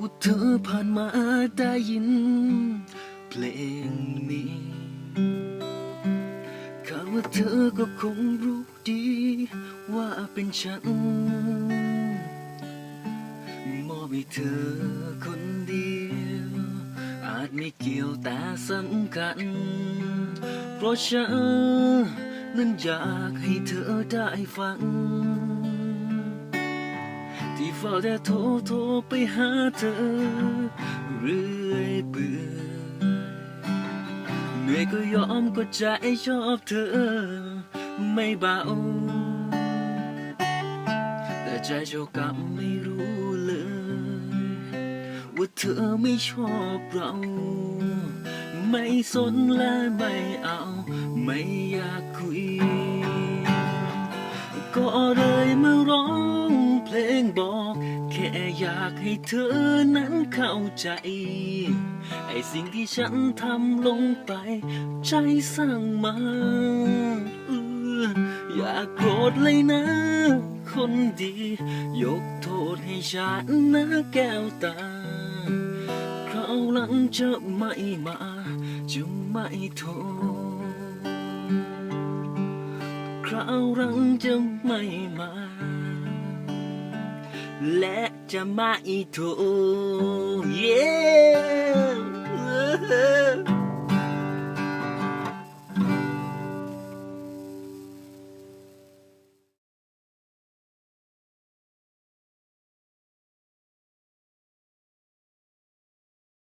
ว่าเธอผ่านมาได้ยิน เพลงนี้คาว่าเธอก็คงรู้ดี ว่าเป็นฉัน มอบให้เธอคนเดียว อาจไม่เกี่ยวแต่สำคัญ เพราะฉันนั้นอยากให้เธอได้ฟัง เฝ้าแต่โทรโทรไปหาเธอ เรื่อยเปื่อยเหนื่อยก็ยอมก็ใจชอบเธอ ไม่เบาแต่ใจเจ้ากรรมไม่รู้เลย ว่าเธอไม่ชอบเรา ไม่สนและไม่เอา ไม่อยากคุย ก็เลยมาร้องเพลงบอก ค่อยากให้เธอนั้นเข้าใจ ไอ้สิ่งที่ฉันทำลงไป ใจสร้างมาเอออย่าโกรธเลยนะ คนดี ยกโทษให้ฉันนะแก้วตา คราวหลังจะไม่มา จะไม่โทษคราวหลังจะไม่มา และจะไม่โทร yeah